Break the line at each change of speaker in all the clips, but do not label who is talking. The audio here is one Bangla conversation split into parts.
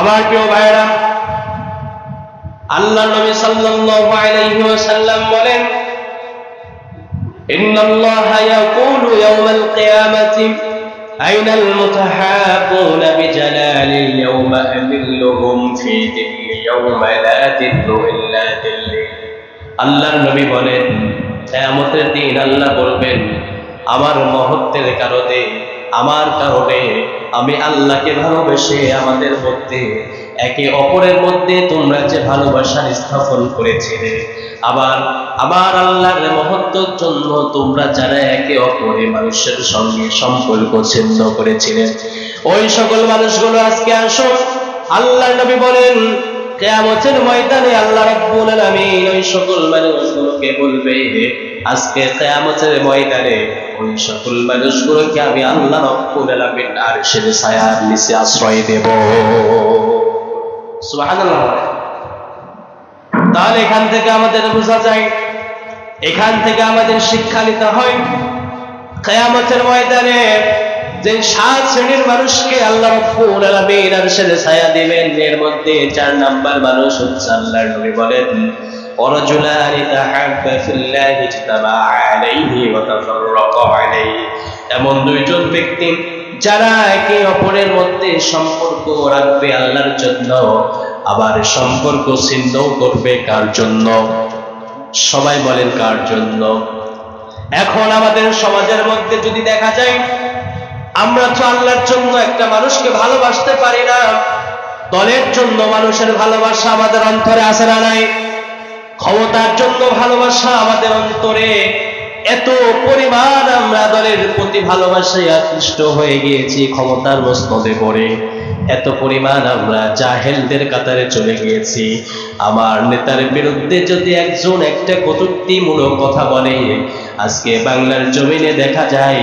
আমার প্রিয় ভাইরা আল্লাহ নবী সাল্লাল্লাহু আলাইহি ওয়াসাল্লাম বলেন, ইন্নাল্লাহা ইয়াকুলু ইয়াওমাল কিয়ামাতি, আইনাল মুতাহাবুনা বিজালালি ইয়াওমা আদিল্লুহুম ফি দিল্লি ইয়াওমা লা দিল্লু ইল্লা দিল্লি আল্লাহর নবী বলেন, কিয়ামতের দিন আল্লাহ বলবেন, আমার মহত্বের কারণে আমার কারণে আমি আল্লাহকে ভালোবেসে আমাদের মধ্যে একে অপরের মধ্যে তোমরা যে ভালোবাসার স্থাপন করেছিলে, আবার আবার আল্লাহর মহত্বর জন্য তোমরা যারা একে অপরে মানুষের সঙ্গে সম্পর্ক ছিন্ন করেছিলেন ওই সকল মানুষগুলো আজকে আসো আল্লাহ নবী বলেন, কেয়ামতের ময়দানে আল্লাহ রাব্বুল আলামিন ওই সকল মানুষগুলোকে বলবে আজকে কেয়ামতের ময়দানে ওই সকল মানুষগুলোকে আমি আল্লাহ রাব্বুল আলামিন আরশের ছায়ার নিচে আশ্রয় দেব। সুবহানাল্লাহ। তাহলে এখান থেকে আমাদের বোঝা যায়, এখান থেকে আমাদের শিক্ষা নিতে হয়, কেয়ামতের ময়দানে যে সাত শ্রেণির মানুষকে আল্লাহ রাব্বুল আলামিন আরশের ছায়া দিবেন, এর মধ্যে চার নাম্বার মানুষ হচ্ছে আল্লাহর নবী বলেন ورجلان تحابا في الله اجتمع عليه وتفرقا عليه এমন দুইজন ব্যক্তি যারা একে অপরের মধ্যে সম্পর্ক রাখবে আল্লাহর জন্য আবার সম্পর্ক ছিন্ন করবে কার জন্য সবাই বলেন কার জন্য এখন আমাদের সমাজের মধ্যে যদি দেখা যায় আমরা তো আল্লাহর জন্য একটা মানুষকে ভালোবাসতে পারি না দলের জন্য মানুষের ভালোবাসা আমাদের অন্তরে আসে না নাই ক্ষমতার জন্য ভালোবাসা আমাদের অন্তরে। এত পরিমাণ আমরা দলের প্রতি ভালোবাসায় আকৃষ্ট হয়ে গিয়েছি, ক্ষমতার মস্তদে পড়ে। এত পরিমাণ আমরা জাহেলদের কাতারে চলে গিয়েছি। আমার নেতার বিরুদ্ধে যদি একজন একটা কটূক্তিমূলক কথা বলে আজকে বাংলার জমিনে দেখা যায়,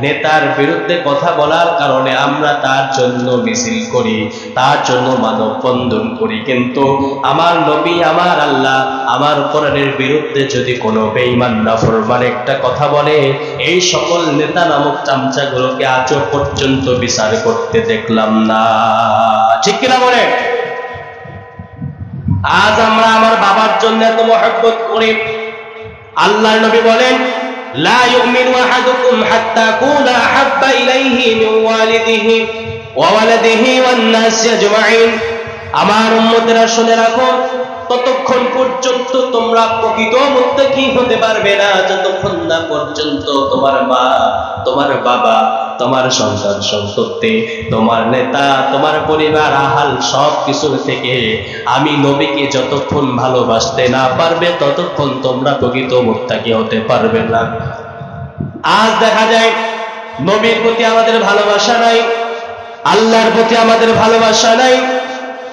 নেতার বিরুদ্ধে কথা বলার কারণে আমরা তার জন্য মিছিল করি, তার জন্য মানববন্ধন করি। কিন্তু আমার নবী, আমার আল্লাহ, আমার কোরআনের বিরুদ্ধে যদি কোনো বেঈমান নাফরমান একটা কথা বলে, এই সকল নেতা নামক চামচাগুলোকে আজও পর্যন্ত বিচার করতে দেখলাম না। ঠিক কিনা বলে? আজ আমরা আমার বাবার জন্য এত মহব্বত করি আল্লাহর নবী বলেন, লা ইউমিনু আহাদুকুম হাত্তা কুনা হাব্বা ইলাইহি মিন ওয়ালিদিহি ওয়া ওয়ালাদিহি ওয়ান নাস আজমাইন আমার উম্মতেরা শুনে রাখো ততক্ষণ পর্যন্ত তোমরা প্রকৃত মুত্তাকি হতে পারবে না? যতক্ষণ না পর্যন্ত তোমার মা, তোমার বাবা, তোমার সন্তান সন্ততি তোমার নেতা, তোমার পরিবার, আহাল সব কিছুর থেকে আমি নবীকে যতক্ষণ ভালোবাসতে না পারবে, ততক্ষণ তোমরা প্রকৃত মুত্তাকি হতে পারবে না। আজ দেখা যায়, নবীর প্রতি আমাদের ভালোবাসা নাই, আল্লাহর প্রতি আমাদের ভালোবাসা নাই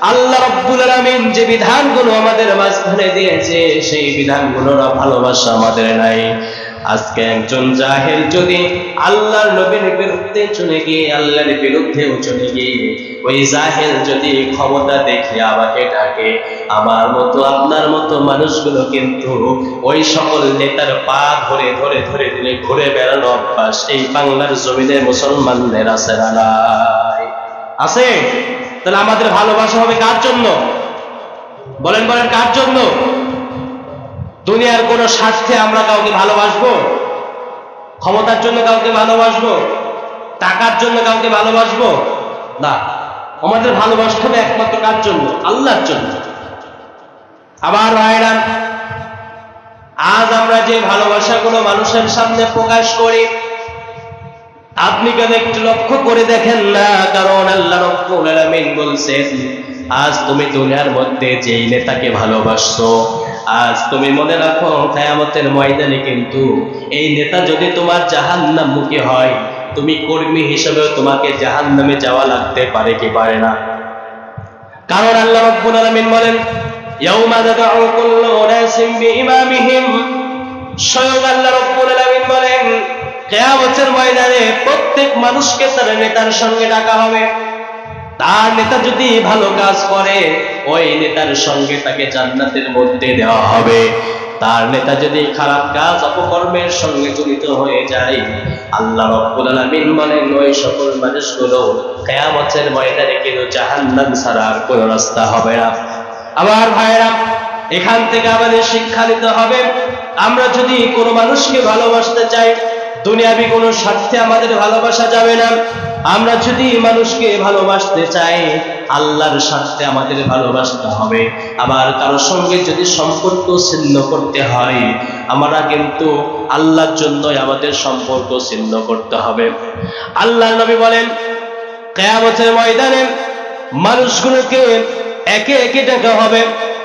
আল্লাহ রব্বুল আলামিন যে বিধানগুলো আমাদের মাঝখানে দিয়েছে, সেই বিধানগুলোর ভালোবাসা আমাদের নাই। আজকে একজন জাহেল যদি আল্লাহর নবীর বিরুদ্ধে চলে গিয়ে, আল্লাহর বিরুদ্ধেও চলে গিয়ে, ওই জাহেল যদি ক্ষমতা দেখে আমাকে ডাকে, আমার মতো, আপনার মতো মানুষগুলো কিন্তু ওই সকল নেতার পা ধরে ধরে ধরে ধরে ঘুরে বেড়ানো অভ্যাস, এই বাংলার জমিনে মুসলমানদের আছে না আছে? তাহলে আমাদের ভালোবাসা হবে কার জন্য? বলেন বলেন, কার জন্য? দুনিয়ার কোন স্বার্থে আমরা কাউকে ভালোবাসবো? ক্ষমতার জন্য কাউকে ভালোবাসবো? টাকার জন্য কাউকে ভালোবাসবো? না। আমাদের ভালোবাসতে হবে একমাত্র কার জন্য? আল্লাহর জন্য। আবার ভাইরা আজ আমরা যে ভালোবাসাগুলো মানুষের সামনে প্রকাশ করি আপনি কেন একটু লক্ষ্য করে দেখেন না? কারণ আল্লাহ রব্বুল বলছেন, আজ তুমি দুনিয়ার মধ্যে যেই নেতাকে ভালোবাসছো, আজ তুমি মনে রাখো, কিয়ামতের ময়দানে কিন্তু এই নেতা যদি তোমার জাহান্নাম মুখী হয়, তুমি কর্মী হিসেবেও তোমাকে জাহান্নামে যাওয়া লাগতে পারে কি পারে না? কারণ আল্লাহ রব্বুল আলামিন বলেন, ইয়াউমা তাদউ কুল্লু উনাসিম স্বয়ং আল্লাহ রব্বুল কেয়ামতের ময়দানে প্রত্যেক মানুষকে তার নেতার সঙ্গে ডাকা হবে। তার নেতা যদি ভালো কাজ করে, ওই নেতার সঙ্গে তাকে জান্নাতের মধ্যে দেওয়া হবে। তার নেতা যদি খারাপ কাজ, অপকর্মের সঙ্গে জড়িত হয়ে যায়, আল্লাহ রব্বুল আলামিন বলেন, ওই সকল মানুষগুলো কিয়ামতের ময়দানে কিন্তু জাহান্নাম ছাড়া আর কোনো রাস্তা হবে না। আমার ভাইয়েরা, এখান থেকে আমাদের শিক্ষা নিতে হবে। আমরা যদি কোনো মানুষকে ভালোবাসতে চাই দুনিয়াবি কোনো স্বার্থে আমাদের ভালোবাসা যাবে না। আমরা যদি মানুষকে ভালোবাসতে চাই, আল্লাহর স্বার্থে আমাদের ভালোবাসতে হবে। আবার কারোর সঙ্গে যদি সম্পর্ক ছিন্ন করতে হয়, আমরা কিন্তু আল্লাহর জন্যই আমাদের সম্পর্ক ছিন্ন করতে হবে। আল্লাহ নবী বলেন, কেয়ামতের ময়দানে মানুষগুলোকে একে একে ডাকা হবে।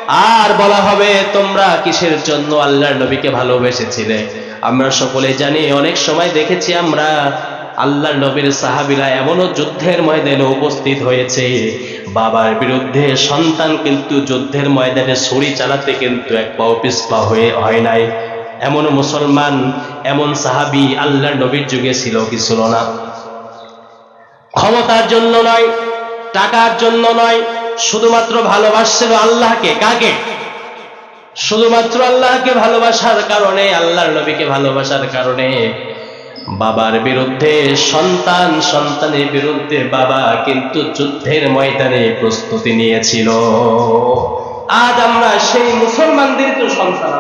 আর বলা হবে, তোমরা কিসের জন্য আল্লাহর নবীকে ভালোবেসেছিলে? আমরা সকলে জানি, অনেক সময় দেখেছি আমরা আল্লাহর নবীর সাহাবিরা এমনও যুদ্ধের ময়দানে উপস্থিত হয়েছে। বাবার বিরুদ্ধে সন্তান কিন্তু যুদ্ধের ময়দানে ছুরি চালাতে কিন্তু এক পাও পিসপা হয়ে হয় নাই। এমন মুসলমান, এমন সাহাবি আল্লাহর নবীর যুগে ছিল কি ছিল না। ক্ষমতার জন্য নয়, টাকার জন্য নয়, শুধুমাত্র ভালোবাসছিল আল্লাহকে। কাকে? শুধুমাত্র আল্লাহকে ভালোবাসার কারণে, আল্লাহর নবীকে ভালোবাসার কারণে। বাবার বিরুদ্ধে, সন্তান সন্তানের বিরুদ্ধে বাবা কিন্তু যুদ্ধের ময়দানে প্রস্তুতি নিয়েছিল। আজ আমরা সেই মুসলমানদের তো সন্তান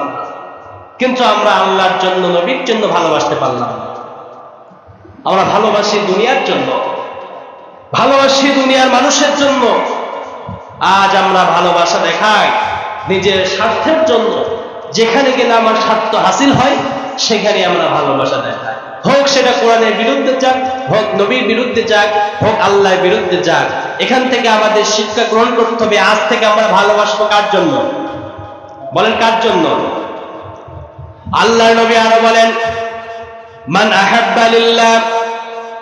কিন্তু আমরা আল্লাহর জন্য, নবীর জন্য ভালোবাসতে পারলাম আমরা ভালোবাসি দুনিয়ার জন্য, ভালোবাসি দুনিয়ার মানুষের জন্য। আজ আমরা ভালোবাসা দেখাই নিজের স্বার্থের জন্য যেখানে গেলে আমার স্বার্থ হাসিল হয়, সেখানে আমরা ভালোবাসা দেখাই হোক সেটা কোরআনের বিরুদ্ধে যাক, হোক নবীর বিরুদ্ধে যাক, হোক আল্লাহর বিরুদ্ধে যাক, এখান থেকে আমাদের শিক্ষা গ্রহণ করতে হবে, আজ থেকে আমরা ভালোবাসবো কার জন্য? বলেন কার জন্য? আল্লাহ নবী আরও বলেন, মান আহাব্বা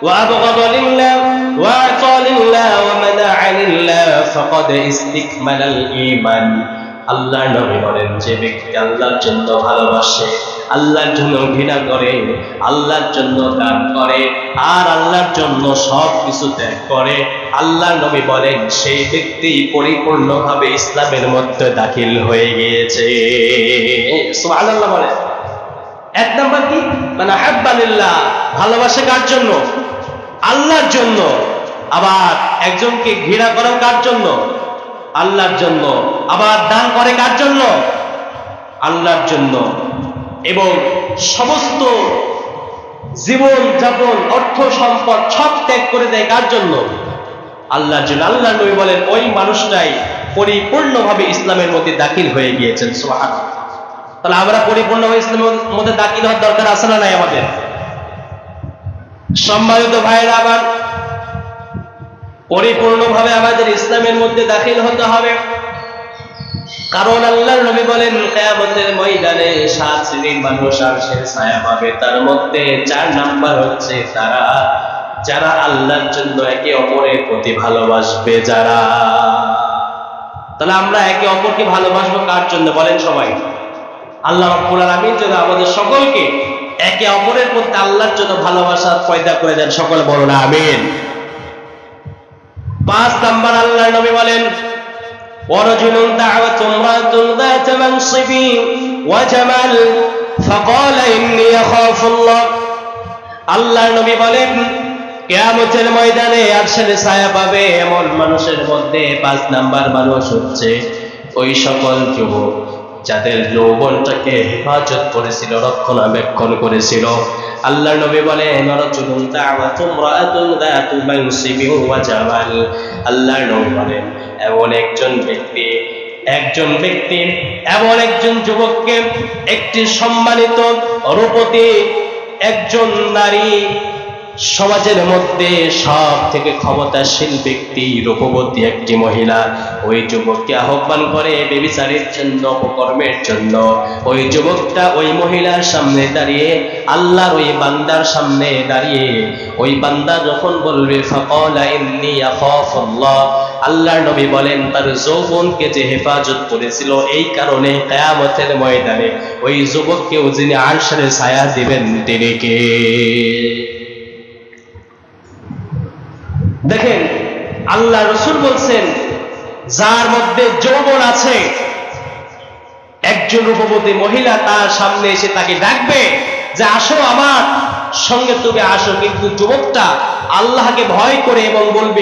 ওয়া আবগাদা লিল্লাহ ওয়া আতা লিল্লাহ ওয়া মানাআ আল্লাহর নবী বলেন, যে ব্যক্তি আল্লাহর জন্য ভালোবাসে, আল্লাহর জন্য ঘৃণা করে, আল্লাহর জন্য দান করে, আর আল্লাহর জন্য সব কিছু ত্যাগ করে, আল্লাহর নবী বলেন, সেই ব্যক্তি পরিপূর্ণভাবে ইসলামের মধ্যে দাখিল হয়ে গিয়েছে। আল্লাহ বলেন। এক নাম্বার কি? মানে হাব্বালিল্লাহ ভালোবাসে কার জন্য? আল্লাহর জন্য। আবার একজনকে ঘৃণা করাও কার জন্য? আল্লাহর জন্য। আবার দান করে কার জন্য? আল্লাহর জন্য। এবং সমস্ত জীবন যাপন, অর্থ সম্পদ সব ত্যাগ করে দেয় কার জন্য? আল্লাহর জন্য। আল্লাহ নবী বলেন, ওই মানুষটাই পরিপূর্ণভাবে ইসলামের মধ্যে দাখিল হয়ে গিয়েছেন সোহান তাহলে আমরা পরিপূর্ণভাবে ইসলামের মধ্যে দাখিল হওয়ার দরকার আছে না নাই আমাদের? সম্মানিত ভাইয়েরা, আবার পরিপূর্ণভাবে আমাদের ইসলামের মধ্যে দাখিল হতে হবে। কারণ আল্লাহর নবী বলেন, কেয়ামতের ময়দানে সাত শ্রেণির মানুষ আর ছায়া পাবে। তার মধ্যে চার নাম্বার হচ্ছে তারা, যারা আল্লাহর জন্য একে অপরের প্রতি ভালোবাসবে যারা। তাহলে আমরা একে অপরকে ভালোবাসবো কার জন্য বলেন সবাই? আল্লাহ রব্বুল আলামিন যেন আমাদের সকলকে একে অপরের প্রতি আল্লাহর জন্য ভালোবাসা পয়দা করে দেন। সকল বড় না আমিন। পাঁচ নাম্বার আল্লাহ নবী বলেন ورجل دعوت امرأة ذات منصب وجمال فقال إني أخاف الله আল্লাহ নবী বলেন কেয়ামতের ময়দানে আরশের ছায়া পাবে এমন মানুষের মধ্যে পাঁচ নাম্বার মানুষ হচ্ছে ওই সকল যুবক যাদের যৌবনটাকে হেফাজত করেছিল, রক্ষণাবেক্ষণ করেছিল। আল্লাহ নবী মানসিবি আল্লাহ নবী এমন একজন ব্যক্তি একজন ব্যক্তি, এমন একজন যুবককে একটি সম্মানিত রূপতী একজন নারী সমাজের মধ্যে সব থেকে ক্ষমতাশীল ব্যক্তি রূপবতী একটি মহিলা। ওই যুবককে আহ্বান করে বেবিচারের জন্য, অপকর্মের জন্য। ওই যুবকটা ওই মহিলার সামনে দাঁড়িয়ে, আল্লাহর ওই বান্দার সামনে দাঁড়িয়ে, ওই বান্দা যখন বলবে আল্লাহর নবী বলেন, তার যৌবনকে যে হেফাজত করেছিল, এই কারণে কিয়ামতের ময়দানে ওই যুবককেও যিনি আরশের ছায়া দিবেন, তিনি কে? দেখেন, আল্লাহ রসুল বলছেন, যার মধ্যে যৌবন আছে, একজন রূপবতী মহিলা তার সামনে এসে তাকে ডাকবে যে, আসো আমার সঙ্গে তুমি আসো। কিন্তু যুবকটা আল্লাহকে ভয় করে এবং বলবে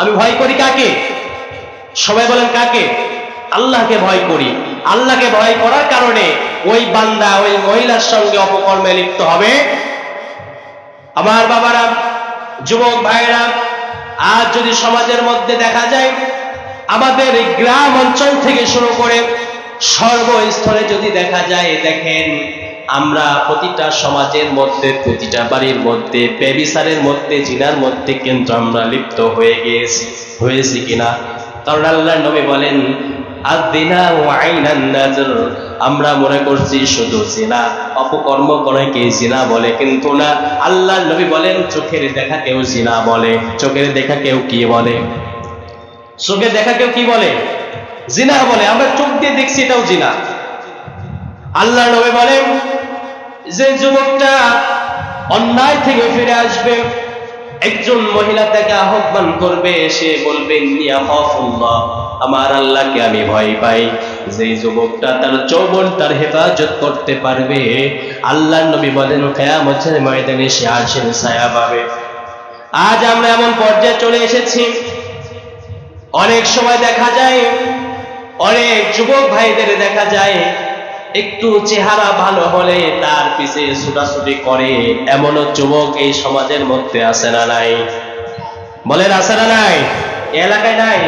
আমি ভয় করি কাকে? সবাই বলেন কাকে? আল্লাহকে ভয় করি। আল্লাহকে ভয় করার কারণে ওই বান্দা, ওই মহিলার সঙ্গে অপকর্মে লিপ্ত হবে। আমার বাবারা যুবক ভাইরা, আজ যদি সমাজের মধ্যে দেখা যায়, আমাদের গ্রাম অঞ্চল থেকে শুরু করে সর্বস্তরে যদি দেখা যায়, দেখেন আমরা প্রতিটা সমাজের মধ্যে, প্রতিটা বাড়ির মধ্যে বেবিসারের মধ্যে, জিনার মধ্যে কিন্তু আমরা লিপ্ত হয়ে গিয়েছি, হয়েছি কিনা? কারণ আল্লাহ নবী বলেন আমরা মনে করছি শুধু জিনা। অপকর্ম করে কে জিনা বলে? কিন্তু না, আল্লাহ নবী বলেন, চোখের দেখা কেউ জিনা বলে। চোখের দেখা কেউ কি বলে? চোখে দেখা কেউ কি বলে? জিনা বলে। আমরা চোখ দিয়ে দেখছি এটাও জিনা। আল্লাহ নবী বলেন, যে যুবকটা অন্যায় থেকে ফিরে আসবে, একজন মহিলা তাকে আহ্বান করবে, সে বলবে ইয়া আমার আল্লাহকে আমি ভয় পাই। যে যুবকটা তার যৌবন, তার হেফাজত করতে পারবে। আল্লাহ নবী বলেন, কেয়ামতের ময়দানে সে আসেন ছায়া পাবে। আজ আমরা এমন পর্যায়ে চলে এসেছি। অনেক সময় দেখা যায়, অনেক যুবক ভাইদের দেখা যায়, একটু চেহারা ভালো হলে তার পিছে ছুটাছুটি করে। এমনও যুবক এই সমাজের মধ্যে আছে না নাই। বলেন আছে না নাই? এলাকায় নাই?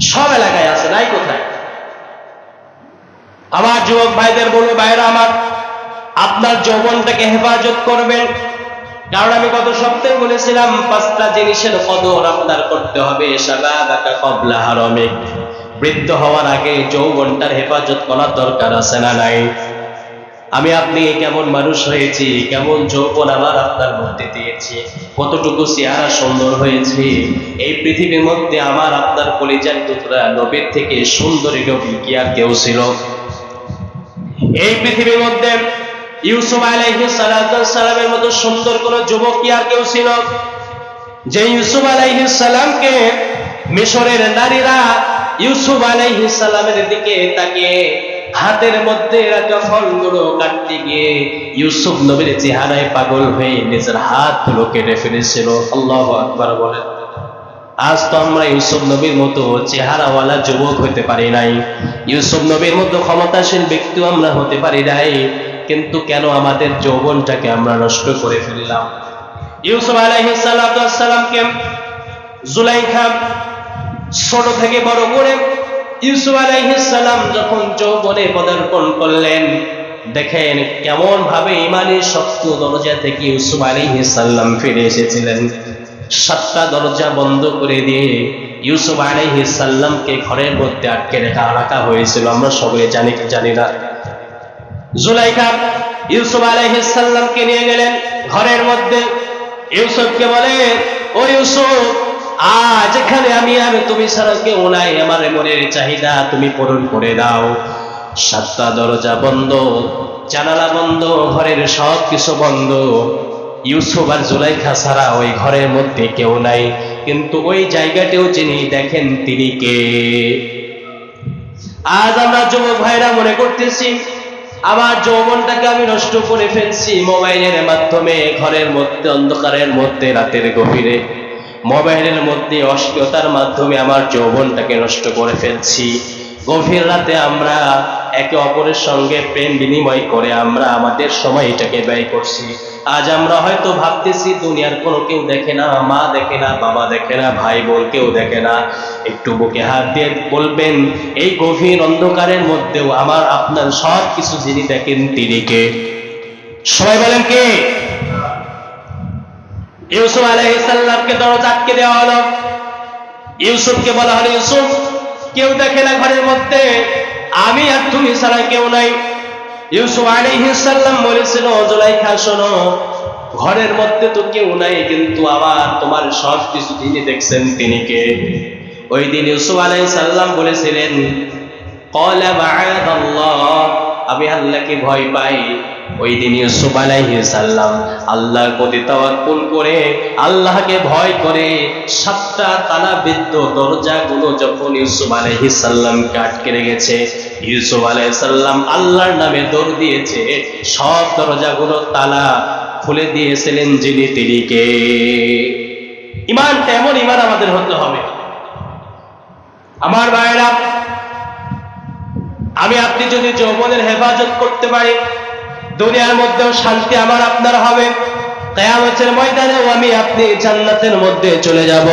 সব এলাকায় আছে, নাই কোথায়? আমার যুবক ভাইদের বলব ভাইরা আমার, আপনার যৌবনটাকে হেফাজত করবেন। কারণ আমি গত সপ্তাহে বলেছিলাম, পাঁচটা জিনিসের কদর আপনার করতে হবে। বৃদ্ধ হওয়ার আগে যৌবনটার হেফাজত করার দরকার আছে না নাই? আমি আপনি কেমন মানুষ হয়েছি, কেমন যৌবন আমার আপনার মধ্যে দিয়েছি, কতটুকু চেহারা সুন্দর হয়েছে। এই পৃথিবীর মধ্যে আমার আপনার কলিজার টুকরা নবীর থেকে সুন্দরী নবী কি আর কেউ ছিল? এই পৃথিবীর মধ্যে ইউসুফ সালামের মতো সুন্দর কোন যুবক কি আর কেউ ছিল? যে ইউসুফ সালামকে মিশরের নারীরা ইউসুফ সালামের দিকে তাকিয়ে হাতের মধ্যে রাখা ফলগুলো কাটতে গিয়ে ইউসুফ নবীর চেহারায় পাগল হয়ে নিজের হাতগুলো কেটে ফেলেছিল। আল্লাহ আকবার বলেন। আজ তো আমরা ইউসুফ নবীর মতো চেহারাওয়ালা যুবক হতে পারি নাই। ইউসুফ নবীর মতো ক্ষমতাশীল ব্যক্তিও আমরা হতে পারি নাই। কিন্তু কেন আমাদের যৌবনটাকে আমরা নষ্ট করে ফেললাম? ইউসুফ আলাইহিস সালামকে জুলাইখা ছোট থেকে বড় করে ইউসুফ সালাম যখন যৌবনে পদার্পণ করলেন, দেখেন কেমন ভাবে ইমানের শক্ত দরজা থেকে ইউসুফ সালাম ফিরে এসেছিলেন। সাতটা দরজা বন্ধ করে দিয়ে ইউসুফ সালামকে ঘরের মধ্যে আটকে রেখা রাখা হয়েছিল। আমরা সবাই জানি জানি না। জুলাইখা ইউসুফ সালামকে নিয়ে গেলেন ঘরের মধ্যে। ইউসুফকে বলে, ও ইউসুফ আজ এখানে আমি আর তুমি ছাড়া কেউ নাই। আমার মনের চাহিদা তুমি পূরণ করে দাও। সাতটা দরজা বন্ধ, জানালা বন্ধ, ঘরের সব কিছু বন্ধ। ইউসুফ আর জুলাইখা ছাড়া ওই ঘরের মধ্যে কেউ নাই। কিন্তু ওই জায়গাতেও যিনি দেখেন তিনি কে? আজ আমরা যুবক ভাইরা মনে করতেছি, আমার যৌবনটাকে আমি নষ্ট করে ফেলছি মোবাইলের মাধ্যমে, ঘরের মধ্যে, অন্ধকারের মধ্যে, রাতের গভীরে। মোবাইলের মধ্যে অশ্লীলতার মাধ্যমে আমার যৌবনটাকে নষ্ট করে ফেলছি। গভীর রাতে আমরা একে অপরের সঙ্গে প্রেম বিনিময় করে আমরা আমাদের সময় এটাকে ব্যয় করছি। আজ আমরা হয়তো ভাবতেছি, দুনিয়ার কোনো কেউ দেখে না, মা দেখে না, বাবা দেখে না, ভাই বোন কেউ দেখে না। একটু বুকে হাত দিয়ে বলবেন, এই গভীর অন্ধকারের মধ্যেও আমার আপনার সব কিছু যিনি দেখেন তিনি কে? সবাই বলেন কে? ইউসুফ আলাইহিসসালামকে দরজা আটকে দেওয়া হলো। ইউসুফকে বলা হলো, ইউসুফ, কেউ দেখে না ঘরের মধ্যে? আমি আর তুমি ছাড়া কেউ নাই। ইউসুফ আলাইহিসসালাম বলেছিল, জুলাইখা, শোনো, ঘরের মধ্যে তো কেউ নাই, কিন্তু আবার তোমার সব কিছু তিনি দেখছেন, তিনি কে? ওই দিন ইউসুফ আলাইহিস সালাম বলেছিলেন মাআদাল্লাহ আমি আল্লাহকে ভয় পাই। ওই দিন ইউসুফ সালাম আল্লাহর প্রতি তাওয়াক্কুল করে, আল্লাহকে ভয় করে সাতটা তালা বিদ্য দরজাগুলো যখন ইউসুফ সালামকে আটকে রেখেছে, ইউসুফ আলাইহিস সালাম আল্লাহর নামে দৌড় দিয়েছে, সব দরজাগুলো তালা খুলে দিয়েছিলেন যিনি তিনিকে ইমান তেমন ইমান আমাদের হতে হবে। আমার ভাইরা আমি আপনি যদি যৌবনের হেফাজত করতে পারি দুনিয়ার মধ্যেও শান্তি আমার, আপনার হবে। কেয়ামতের ময়দানেও আমি আপনি জান্নাতের মধ্যে চলে যাব।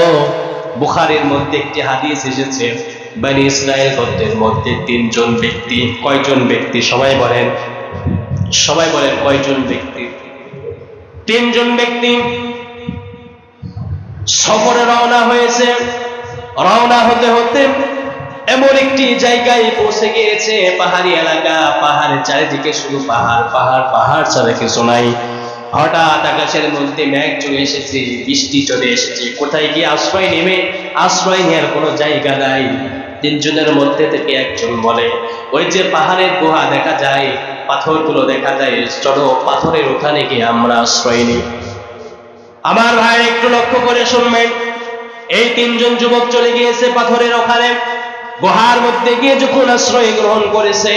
বুখারের মধ্যে একটি হাদিস এসেছে, বানি ইসরায়েল গোত্রের মধ্যে তিনজন ব্যক্তি, কয়জন ব্যক্তি, সবাই বলেন সবাই বলেন কয়জন ব্যক্তি? তিনজন ব্যক্তি সফরে রওনা হয়েছে। রওনা হতে হতে এমন একটি জায়গায় পৌঁছে গিয়েছে পাহাড়ি এলাকা। পাহাড়ের চারিদিকে শুধু পাহাড় পাহাড় পাহাড় ছাড়া কিছু নাই। হঠাৎ আকাশের মধ্যে মেঘ চলে এসেছে, বৃষ্টি চলে এসেছে। কোথায় গিয়ে আশ্রয় নেমে আশ্রয় নেওয়ার কোনো জায়গা নাই। তিনজনের মধ্যে থেকে একজন বলে, ওই যে পাহাড়ের গুহা দেখা যায়, পাথরগুলো দেখা যায়, চলো পাথরের ওখানে গিয়ে আমরা আশ্রয় নিই। আমার ভাই, একটু লক্ষ্য করে শুনবেন। এই তিনজন যুবক চলে গিয়েছে পাথরের ওখানে। গুহার মধ্যে গিয়ে যখন আশ্রয় গ্রহণ করেছে,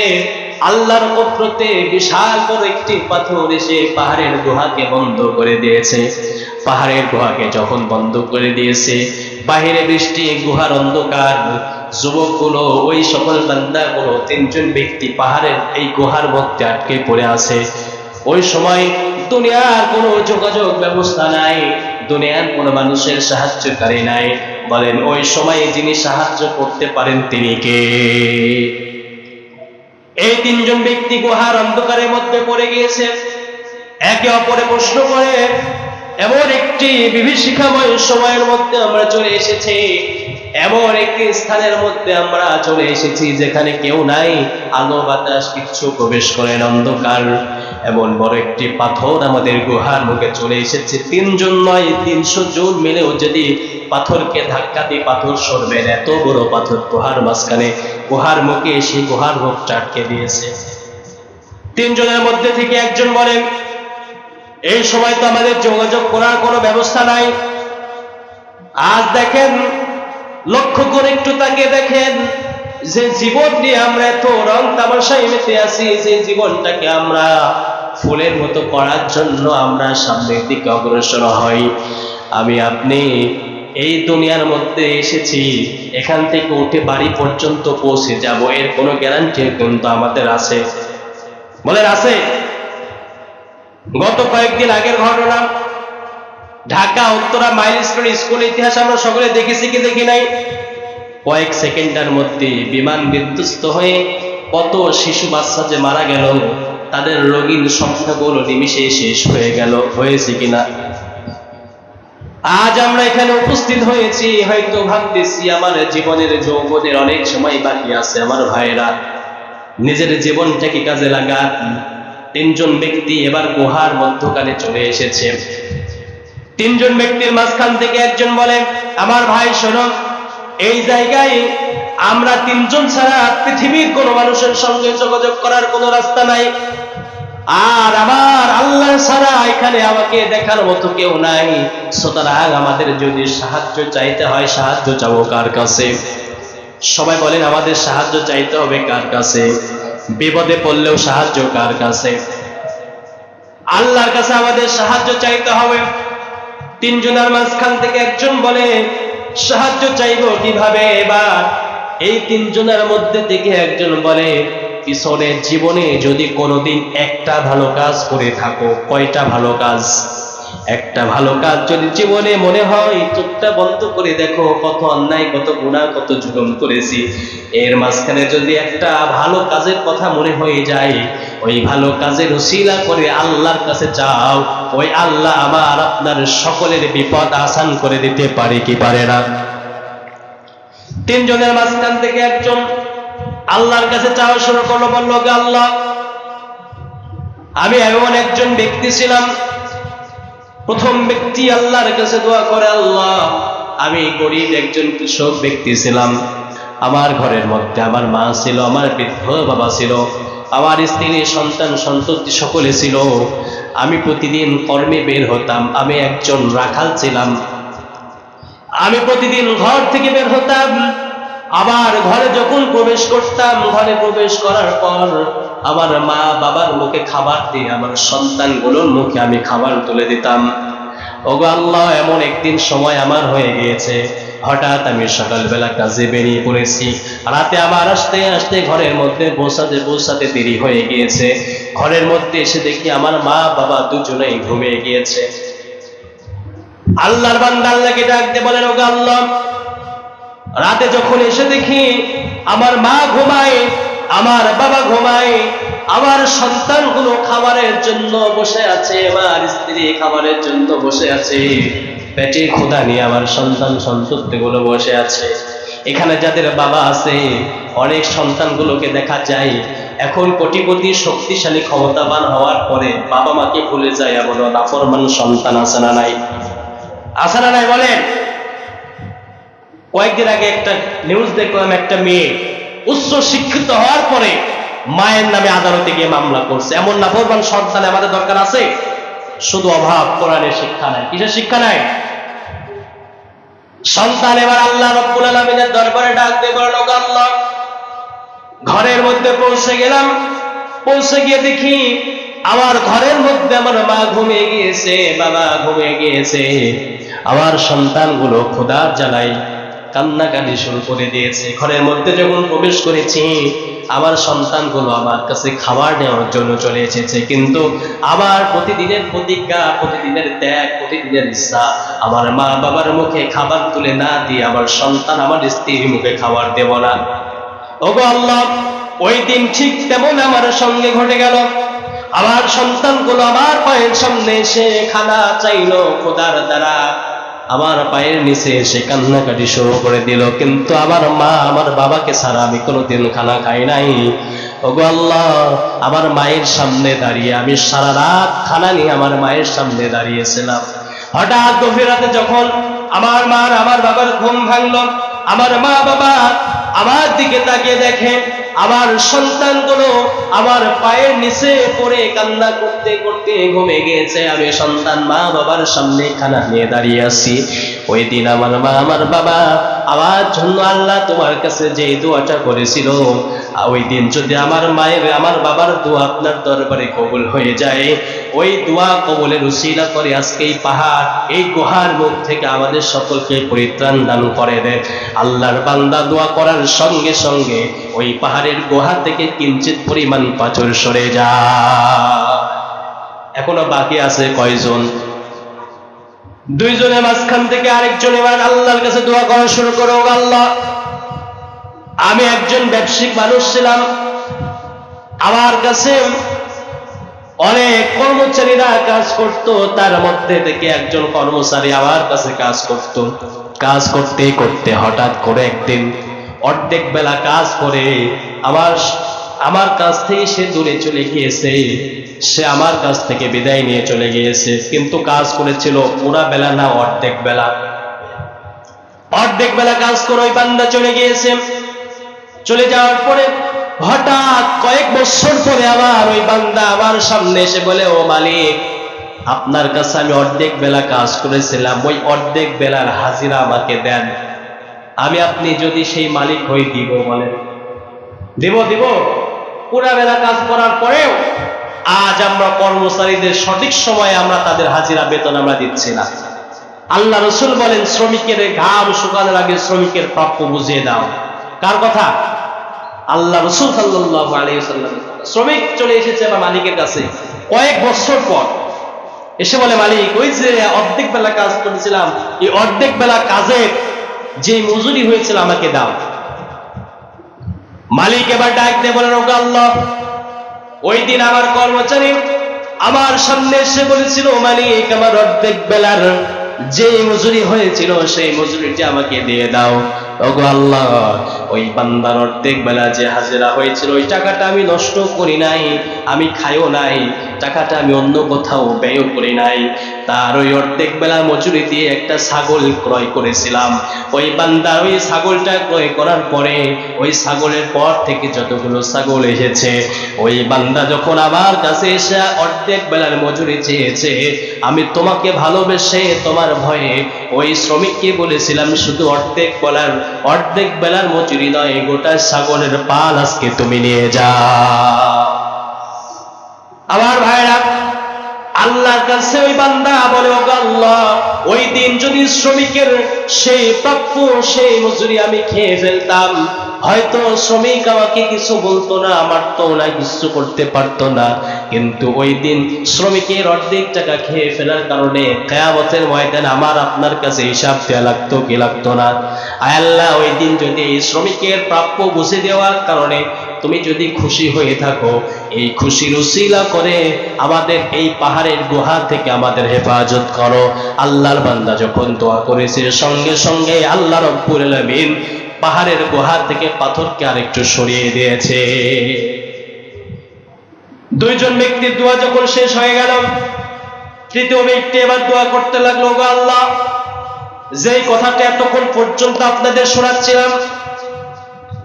আল্লাহর কফরতে বিশাল বড় একটি পাথর এসে পাহাড়ের গুহাকে বন্ধ করে দিয়েছে। পাহাড়ের গুহাকে যখন বন্ধ করে দিয়েছে, বাহিরে বৃষ্টি, গুহার অন্ধকার, যুবকগুলো, ওই সকল বান্দাগুলো, তিনজন ব্যক্তি পাহাড়ের এই গুহার মধ্যে আটকে পড়ে আছে। ওই সময় দুনিয়ার কোনো যোগাযোগ ব্যবস্থা নাই, দুনিয়ার কোনো মানুষের সাহায্যকারী নাই। বলেন, ওই সময়ে যিনি সাহায্য করতে পারেন তিনি কে? এই তিনজন ব্যক্তি গুহার অন্ধকারের মধ্যে পড়ে গিয়েছে। একে অপরে প্রশ্ন করে, এমন একটি বিভীষিকাময় সময়ের মধ্যে আমরা চলে এসেছি। এমন একটি স্থানের মধ্যে আমরা চলে এসেছি যেখানে কেউ নাই, আলো, বাতাস, কিচ্ছু প্রবেশ করেন অন্ধকার। এমন বড় একটি পাথর আমাদের গুহার মুখে চলে এসেছে। তিনজন নয়, তিনশো জন মিলেও যদি পাথরকে ধাক্কা দিয়ে পাথর সরবেন এত বড় পাথর গুহার মাঝখানে, গুহার মুখে এসে গুহার মুখ চাটকে দিয়েছে। তিনজনের মধ্যে থেকে একজন বলেন, এই সময় তো আমাদের যোগাযোগ করার কোনো ব্যবস্থা নাই। আজ দেখেন, লক্ষ্য করে একটু তাকে দেখেন, যে জীবন নিয়ে আমরা এত রং তামাশায় মেতে আছি, যে জীবনটাকে আমরা ফুলের মতো করার জন্য আমরা সামনের দিকে অগ্রসর হই। আমি আপনি এই দুনিয়ার মধ্যে এসেছি, এখান থেকে উঠে বাড়ি পর্যন্ত পৌঁছে যাব, এর কোনো গ্যারান্টি কিন্তু আমাদের আছে। বলেন, আছে। গত কয়েকদিন আগের ঘটনা, ঢাকা, উত্তরা, মাইলস্টোন, স্কুল ইতিহাস আমরা সকলে দেখেছি কি দেখি নাই? কয়েক সেকেন্ডের মধ্যে বিমান বিধ্বস্ত হয়ে কত শিশু বাচ্চা যে মারা গেল, তাদের রোগীর সংখ্যাগুলো নিমিশে শেষ হয়ে গেল, হয়েছে কিনা? আজ আমরা এখানে উপস্থিত হয়েছি, হয়তো ভাবতেছি আমার জীবনের যৌবনের অনেক সময় বাকি আছে, আমার ভাইয়েরা। নিজের জীবনটাকে কাজে লাগান। তিনজন ব্যক্তি এবার গুহার মধ্যখানে চলে এসেছে। তিনজন ব্যক্তির মাঝখান থেকে একজন বলে, আমার ভাই, শোনো, এই জায়গায় আমরা তিনজন ছাড়া পৃথিবীর কোনো মানুষের সঙ্গে যোগাযোগ করার কোনো রাস্তা নাই। আর আমার আল্লাহ ছাড়া এখানে আমাকে দেখার মতো কেউ নাই। সুতরাং আমাদের যদি সাহায্য চাইতে হয়, সাহায্য চাবো কার কাছে? সবাই বলেন, আমাদের সাহায্য চাইতে হবে কার কাছে? বিপদে পড়লেও সাহায্য কার কাছে? আল্লাহর কাছে আমাদের সাহায্য চাইতে হবে। তিনজনের মাঝখান থেকে একজন বলে, সাহায্য চাইব কীভাবে? এবার এই তিনজনের মধ্যে থেকে একজন বলে পিছনের জীবনে যদি কোনোদিন একটা ভালো কাজ করে থাকো, কয়টা ভালো কাজ? একটা ভালো কাজ যদি জীবনে মনে হয়, চোখটা বন্ধ করে দেখো, কত অন্যায়, কত গুণা কত জুলুম করেছি। এর মাঝখানে যদি একটা ভালো কাজের কথা মনে হয়ে যায়, ওই ভালো কাজের উসিলা করে আল্লাহর কাছে চাও ওই আল্লাহ আমার আপনার সকলের বিপদ আসান করে দিতে পারে কি পারে না? তিনজনের মাঝখান থেকে একজন আল্লাহর কাছে চাওয়া শুরু করল, বলল "গে আল্লাহ, আমি এমন একজন ব্যক্তি ছিলাম, প্রথম ব্যক্তি আল্লাহর কাছে দোয়া করে, আল্লাহ, আমি গরিব একজন কৃষক ব্যক্তি ছিলাম। আমার ঘরের মধ্যে আমার মা ছিল, আমার বৃদ্ধ বাবা ছিল, আমার স্ত্রী, সন্তান, সন্ততি সকলে ছিল। আমি প্রতিদিন কর্মে বের হতাম, আমি একজন রাখাল ছিলাম। আমি প্রতিদিন ঘর থেকে বের হতাম। আবার ঘরে যখন প্রবেশ করতাম, ঘরে প্রবেশ করার পর আমার মা বাবার মুখে খাবার দিয়ে আমার সন্তানগুলোর মুখে আমি খাবার তুলে দিতাম। ওগো আল্লাহ, এমন একদিন সময় আমার হয়ে গিয়েছে। হঠাৎ আমি সকালবেলা কাজে বেরিয়ে পড়েছি। রাতে আবার আসতে আসতে ঘরের মধ্যে বসাতে বসাতে দেরি হয়ে গিয়েছে। ঘরের মধ্যে এসে দেখি আমার মা বাবা দুজনেই ঘুমিয়ে গিয়েছে। আল্লাহর বান্দা আল্লাহকে ডাকতে বলেন, ওগো আল্লাহ রাতে যখন এসে দেখি আমার মা ঘুমায়, আমার বাবা ঘুমায়, আমার সন্তানগুলো খাবারের জন্য বসে আছে, আমার স্ত্রী খাবারের জন্য বসে আছে। পেটে ক্ষুধা নিয়ে আমার সন্তান সন্ততিগুলো বসে আছে। এখানে যাদের বাবা আছে, অনেক সন্তানগুলোকে দেখা যায়। এখন কোটিপতি শক্তিশালী ক্ষমতাবান হওয়ার পরে বাবা মাকে ভুলে যায় এমন নাফরমান সন্তান আছে না নাই? আছে না নাই বলেন? কয়েকদিন আগে একটা নিউজ দেখলাম, একটা মেয়ে উচ্চ শিক্ষিত হওয়ার পরে মায়ের নামে আদালতে গিয়ে মামলা করছে। এমন নাফরমান সন্তান আমাদের দরকার আছে? শুধু অভাব, কোরআনের শিক্ষা নাই। কিসের শিক্ষা নাই? সন্তান এবার আল্লাহ রব্বুল আলমিনের দরবারে ডাক দিয়ে আল্লাহ, ঘরের মধ্যে পৌঁছে গেলাম। পৌঁছে গিয়ে দেখি আমার ঘরের মধ্যে আমার মা ঘুমিয়ে গিয়েছে, বাবা ঘুমিয়ে গিয়েছে। আমার সন্তানগুলো খোদার জ্বালাই কান্নাকাটি শুরু করে দিয়েছে। ঘরের মধ্যে যখন প্রবেশ করেছি, আমার সন্তানগুলো আমার কাছে খাবার নেওয়ার জন্য চলে এসেছে। কিন্তু আমার প্রতিদিনের প্রতিজ্ঞা, প্রতিদিনের ত্যাগ, প্রতিদিনের ইচ্ছা, আমার মা বাবার মুখে খাবার তুলে না দিয়ে আমার সন্তান আমার স্ত্রীর মুখে খাবার দেব না। ওগো আল্লাহ, ওই দিন ঠিক তেমন আমার সঙ্গে ঘটে গেল। আমার সন্তানগুলো আমার পায়ের সামনে এসে খানা চাইলো খোদার দ্বারা। আমার পায়ের নিচে এসে কান্নাকাটি শুরু করে দিল। কিন্তু আমার মা আমার বাবাকে ছাড়া আমি কোনোদিন খানা খাই নাই। ওগো আল্লাহ, আমার মায়ের সামনে দাঁড়িয়ে আমি সারা রাত খানা নিয়ে আমার মায়ের সামনে দাঁড়িয়েছিলাম। হঠাৎ গভীর রাতে যখন আমার মার, আমার বাবার ঘুম ভাঙলো, আমার মা বাবা আমার দিকে তাকিয়ে দেখে আমার সন্তানগুলো আমার পায়ের নিচে পড়ে কান্না করতে করতে ঘুমে গিয়েছে। আমি সন্তান মা বাবার সামনে খানা নিয়ে দাঁড়িয়ে আছি। ওই দিন আমার মা, আমার বাবা, আমার জন্য আল্লাহ তোমার কাছে যে দোয়াটা করেছিল, ওই দিন যদি আমার মায়ের, আমার বাবার দোয়া আপনার দরবারে কবুল হয়ে যায়, ওই দোয়া কবুলের উশিলা করে আজকে এই পাহাড়, এই গুহার মুখ থেকে আমাদের সকলকে পরিত্রাণ দান করে দেয়। আল্লাহর বান্দা দোয়া করার সঙ্গে সঙ্গে ওই পাহাড়ের গুহা থেকে কিঞ্চিত পরিমাণ পাথর সরে যায়। এখনও বাকি আছে কয়জন? দুইজনের মাঝখান থেকে আরেকজন এবার আল্লাহর কাছে দোয়া করা শুরু করো আল্লাহ। আমি একজন ব্যবসায়িক মানুষ ছিলাম। আমার কাছে অনেক কর্মচারীরা কাজ করত, তার মধ্যে থেকে একজন কর্মচারী আমার কাছে কাজ করত। কাজ করতে করতে হঠাৎ করে একদিন অর্ধেক বেলা কাজ করে আমার আমার কাছ থেকে সে দূরে চলে গিয়েছে। সে আমার কাছ থেকে বিদায় নিয়ে চলে গিয়েছে। কিন্তু কাজ করেছিল পুরা বেলা না অর্ধেক বেলা। অর্ধেক বেলা কাজ করে ওই বান্দা চলে গিয়েছে। চলে যাওয়ার পরে হঠাৎ কয়েক বছর পরে আবার ওই বান্দা আমার সামনে এসে বলে, ও মালিক, আপনার কাছে আমি অর্ধেক বেলা কাজ করেছিলাম। ওই অর্ধেক বেলার হাজিরা আমাকে দেন। আমি আপনি যদি সেই মালিক হই দিব বলেন। দিব দিব। পুরা বেলা কাজ করার পরেও আজ আমরা কর্মচারীদের সঠিক সময়ে আমরা তাদের হাজিরা বেতন আমরা দিচ্ছি না। আল্লাহ রসুল বলেন, শ্রমিকের ঘাম শুকানোর আগে শ্রমিকের প্রাপ্য বুঝিয়ে দাও। কার কথা? আল্লাহ রসুল সাল্লাহ শ্রমিক চলে এসেছে আমার মালিকের কাছে। কয়েক বছর পর এসে বলে, মালিক, ওই যে অর্ধেক বেলা কাজ করেছিলাম এই অর্ধেক বেলা কাজের যে মজুরি হয়েছিল আমাকে দাও। মালিক এবার ডাক দিয়ে বলেন ওকে আল্লাহ, ওই দিন আমার কর্মচারী আমার সামনে এসে বলেছিল, মালিক, আমার অর্ধেক বেলার যে মজুরি হয়েছিল, সেই মজুরিটি আমাকে দিয়ে দাও। ওগো আল্লাহ ওই বান্দার অর্ধেক বেলা যে হাজিরা হয়েছিল, ওই টাকাটা আমি নষ্ট করি নাই, আমি খাইও নাই, টাকাটা আমি অন্য কোথাও ব্যয় করি নাই। তার ওই অর্ধেক বেলা মজুরি দিয়ে একটা ছাগল ক্রয় করেছিলাম। ওই বান্দা ওই ছাগলটা ক্রয় করার পরে, ওই ছাগলের পর থেকে যতগুলো ছাগল এসেছে, ওই বান্দা যখন আমার কাছে এসে অর্ধেক বেলার মজুরি চেয়েছে, আমি তোমাকে ভালোবেসে তোমার ভয়ে ওই শ্রমিককে বলেছিলাম, শুধু অর্ধেক বেলার অর্ধেক বেলার মজুরি নয় গোটা সাগরের পাল আজকে তুমি নিয়ে যা আমার ভাইরা আল্লাহর কাছে ওই বান্দা বলে, ওগো আল্লাহ, ওই দিন যদি শ্রমিকের সেই প্রাপ্য সেই মজুরি আমি খেয়ে ফেলতাম, হয়তো শ্রমিক আমাকে কিছু বলতো না, মারতো না, কিছু করতে পারতো না। কিন্তু ওই দিন শ্রমিকের অর্ধেক টাকা খেয়ে ফেলার কারণে কেয়ামতের ময়দানে আমার আপনার কাছে হিসাব দেওয়া লাগতো কি লাগতো না। আয় আল্লাহ, ওই দিন যদি এই শ্রমিকের প্রাপ্য বুঝে দেওয়ার কারণে তুমি যদি খুশি হয়ে থাকো, এই খুশির উসিলা করে আমাদের এই পাহাড়ের গুহা থেকে আমাদের হেফাজত করো। আল্লাহর বান্দা যখন দোয়া করেছে, সঙ্গে সঙ্গে আল্লাহ রব্বুল আলামিন পাহাড়ের গুহা থেকে পাথরকে আরেকটু সরিয়ে দিয়েছে। দুইজন ব্যক্তির দোয়া যখন শেষ হয়ে গেল, তৃতীয় ব্যক্তি এবার দোয়া করতে লাগল, গো আল্লাহ, যেই কথাটা এতক্ষণ পর্যন্ত আপনাদের শোনাচ্ছিলাম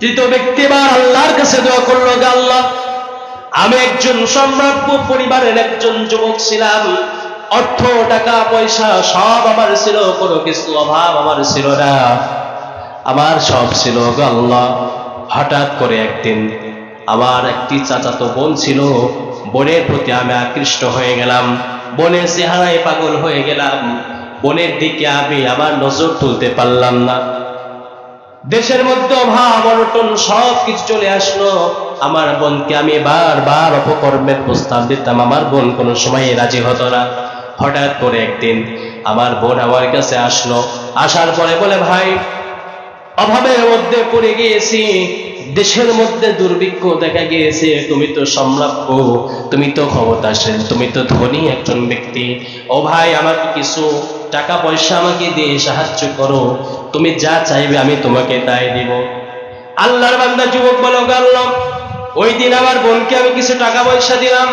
তৃতীয় ব্যক্তি এবার আল্লাহর কাছে দোয়া করল গে আল্লাহ, আমি একজন সম্ভাব্য পরিবারের একজন যুবক ছিলাম। অর্থ, টাকা, পয়সা সব আমার ছিল, কোনো কিছু অভাব আমার ছিল না। আমার সব ছিল আল্লাহ। হঠাৎ করে একদিন আমার একটি চাচাতো বোন ছিল, বোনের প্রতি আমি আকৃষ্ট হয়ে গেলাম। বোনের চেহারায় পাগল হয়ে গেলাম। বোনের দিকে আমি আমার নজর তুলতে পারলাম না। দেশের মধ্যে অভাব, অনটন সব কিছু চলে আসলো। আমার বোনকে আমি বারবার অপকর্মের প্রস্তাব দিতাম। আমার বোন কোনো সময় রাজি হতো না। হঠাৎ করে একদিন আমার বোন আমার কাছে আসলো। আসার পরে বলে, ভাই অভাবের মধ্যে পড়ে গিয়েছি, দেশের মধ্যে দুর্ভিক্ষ দেখা গিয়েছে, তুমি তো সম্রাজ্ঞ, তুমি তো ক্ষমতাসীন, তুমি তো ধনী একজন ব্যক্তি। ও ভাই, আমাকে কিছু টাকা পয়সা আমাকে দিয়ে সাহায্য করো, তুমি যা চাইবে আমি তোমাকে তাই দিব। আল্লাহর বান্দা যুবক বলো, আল্লাহ, ওই দিন আমার বোনকে আমি কিছু টাকা পয়সা দিলাম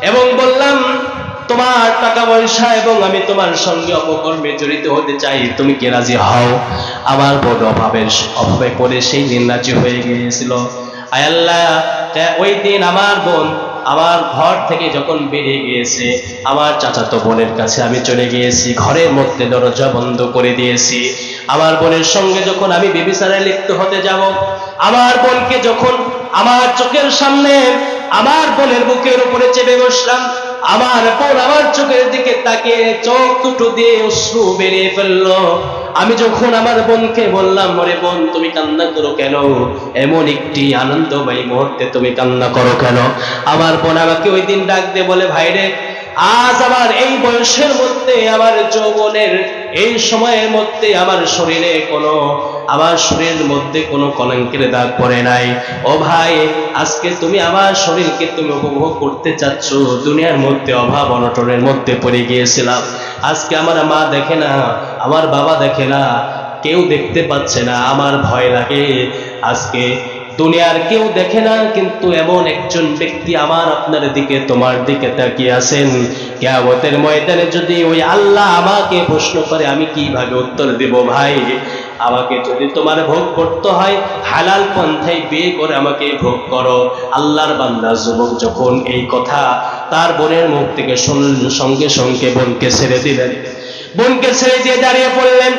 এবং বললাম তোমার টাকা পয়সা এবং আমি তোমার সঙ্গে অপকর্মে জড়িত হতে চাই, তুমি কি রাজি হও? আমার বোন অভাবের অভাবে পড়ে সেই দিন রাজি হয়ে গিয়েছিল। ওই দিন আমার বোন আমার ঘর থেকে যখন বেরিয়ে গিয়েছে, আমার চাচাতো বোনের কাছে আমি চলে গিয়েছি, ঘরের মধ্যে দরজা বন্ধ করে দিয়েছি। আমার বোনের সঙ্গে যখন আমি বেবিচারে লিপ্ত হতে যাব, আমার বোনকে যখন আমার চোখের সামনে, আমার বোনের বুকের উপরে চেপে বসলাম আমার বোন আমার চোখের দিকে তাকিয়ে চোখ দুটো দিয়ে অশ্রু বেরিয়ে ফেলল। আমি যখন আমার বোনকে বললাম মরে বোন, তুমি কান্না করো কেন? এমন একটি আনন্দময় মুহূর্তে তুমি কান্না করো কেন? আমার বোন আমাকে ওই দিন ডাক দিয়ে বলে ভাইরে আজ আমার এই বয়সের মধ্যে আমার যৌবনের এই সময়ের মধ্যে আমার শরীরে কোনো, আমার শরীরের মধ্যে কোনো কলঙ্কের দাগ পড়ে নাই। ও ভাই, আজকে তুমি আমার শরীরকে তুমি উপভোগ করতে চাচ্ছ। দুনিয়ার মধ্যে অভাব, অনটনের মধ্যে পড়ে গিয়েছিলাম। আজকে আমার মা দেখে না, আমার বাবা দেখে না, কেউ দেখতে পাচ্ছে না, আমার ভয় লাগে। আজকে দুনিয়ার কেউ দেখে না, কিন্তু এমন একজন ব্যক্তি আমার আপনার দিকে, তোমার দিকে তাকিয়ে আছেন। কেয়ামতের ময়দানে যদি ওই আল্লাহ আমাকে প্রশ্ন করে, আমি কীভাবে উত্তর দেব ভাই? আমাকে যদি তোমার ভোগ করতে হয়, হালাল পন্থায় বিয়ে করে আমাকে ভোগ করো। আল্লাহর বান্দা যুবক যখন এই কথা তার বোনের মুখ থেকে সঙ্গে সঙ্গে বোনকে ছেড়ে দিলেন। বোনকে ছেড়ে দিয়ে দাঁড়িয়ে পড়লেন।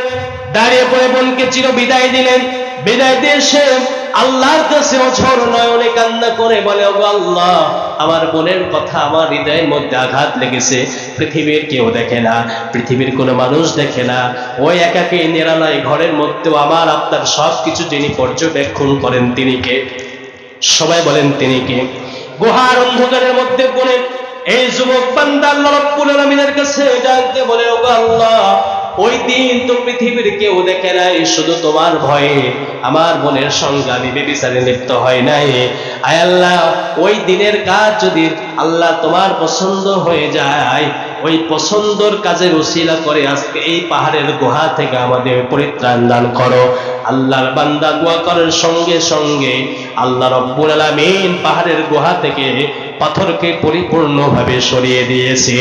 দাঁড়িয়ে পড়ে বোনকে চির বিদায় দিলেন। বিদায় দিয়ে সে আল্লাহর কাছে অঝর নয়নে কান্না করে বলে, ওগো আল্লাহ, আমার বোনের কথা আমার হৃদয়ের মধ্যে আঘাত লেগেছে। পৃথিবীর কেউ দেখে না, পৃথিবীর কোনো মানুষ দেখে না। ওই একাকে নিরালয় ঘরের মধ্যেও আমার আপনার সব কিছু যিনি পর্যবেক্ষণ করেন তিনি কে? সবাই বলেন তিনি কে? গুহার অন্ধকারের মধ্যে বলেন এই যুবক বান্দা আল্লাহ রাব্বুল আলামিনের কাছে ডাকতে বলে, ওগো আল্লাহ ওই দিন তো পৃথিবীর কেউ দেখে নাই, শুধু তোমার ভয়ে। আমার বোনের সঙ্গে আমি বেবিচারে লিপ্ত হয় নাই। আয় আল্লাহ, ওই দিনের কাজ যদি আল্লাহ তোমার পছন্দ হয়ে যায়, ওই পছন্দর কাজের উশিলা করে আজকে এই পাহাড়ের গুহা থেকে আমাদের পরিত্রাণ দান করো। আল্লাহর বান্দা দোয়া করার সঙ্গে সঙ্গে আল্লাহ রব্বুল আলামিন পাহাড়ের গুহা থেকে পাথরকে পরিপূর্ণভাবে সরিয়ে দিয়েছে।